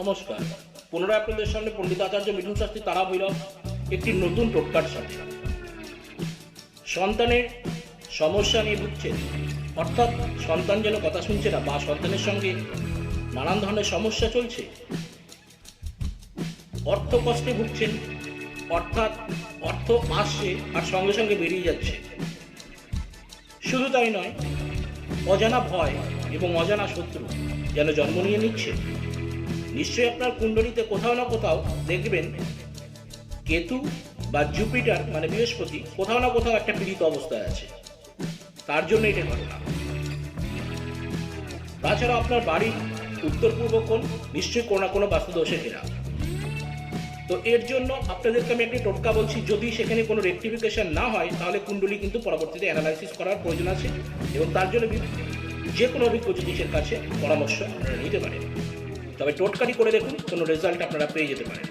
নমস্কার। পনেরোই এপ্রিলের সামনে পণ্ডিত আচার্য মিঠুন শাস্ত্রী তারা ভৈরব একটি নতুন টোটকার সাথে। সন্তানের সমস্যা নিয়ে ভুগছেন অর্থাৎ সন্তান যেন কথা শুনছে না, বা সন্তানের সঙ্গে নানান ধরনের সমস্যা চলছে। অর্থ কষ্টে ভুগছেন, অর্থাৎ অর্থ আসছে আর সঙ্গে সঙ্গে বেরিয়ে যাচ্ছে। শুধু তাই নয়, অজানা ভয় এবং অজানা শত্রু যেন জন্ম নিয়ে নিচ্ছে। নিশ্চয়ই আপনার কুণ্ডলিতে কোথাও না কোথাও দেখবেন কেতু বা জুপিটার মানে বৃহস্পতি, কোথাও না কোথাও একটা পীড়িত অবস্থায় আছে। তার জন্য এটা ঘটনা। তাছাড়া আপনার বাড়ির উত্তর পূর্ব কোণ, নিশ্চয়ই কোনো না কোনো বাস্তুদোষে ঘেরা। তো এর জন্য আপনাদেরকে আমি একটি টোটকা বলছি, যদি সেখানে কোনো রেক্টিফিকেশন না হয়, তাহলে কুণ্ডলী কিন্তু পরবর্তীতে অ্যানালাইসিস করার প্রয়োজন আছে এবং তার জন্য যে কোনো অভিজ্ঞ জ্যোতিষের কাছে পরামর্শ আপনারা নিতে পারেন। তবে টোটকারি করে দেখুন, কোনো রেজাল্ট আপনারা পেয়ে যেতে পারেন।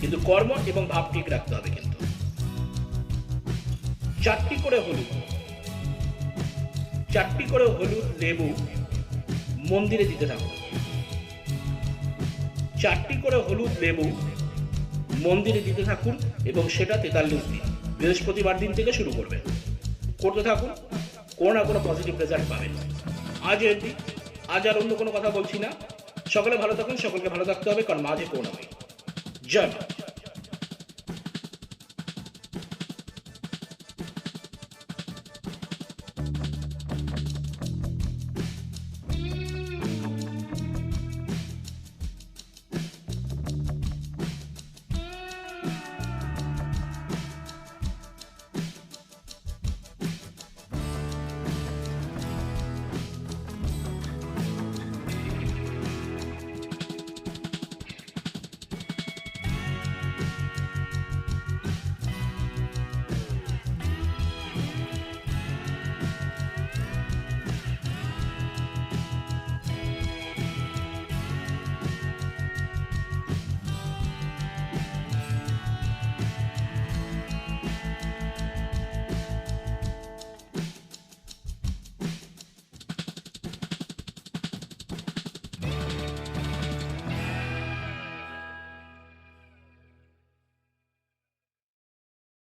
কিন্তু কর্ম এবং ভাব ঠিক রাখতে হবে কিন্তু। চারটি করে হলুদ। চারটি করে হলুদ লেবু মন্দিরে দিতে থাকুন। চারটি করে হলুদ লেবু মন্দিরে দিতে থাকুন এবং সেটা তেতাল্লিশ দিন। বৃহস্পতিবার দিন থেকে শুরু করবেন। করতে থাকুন, কোনো না কোনো পজিটিভ রেজাল্ট পাবেন। আজ অবধি। আজ আর অন্য কোনো কথা বলছি না। সকলে ভালো থাকুন সকলকে ভালো থাকতে হবে কারণ মাঝে পূর্ণ নেই জয়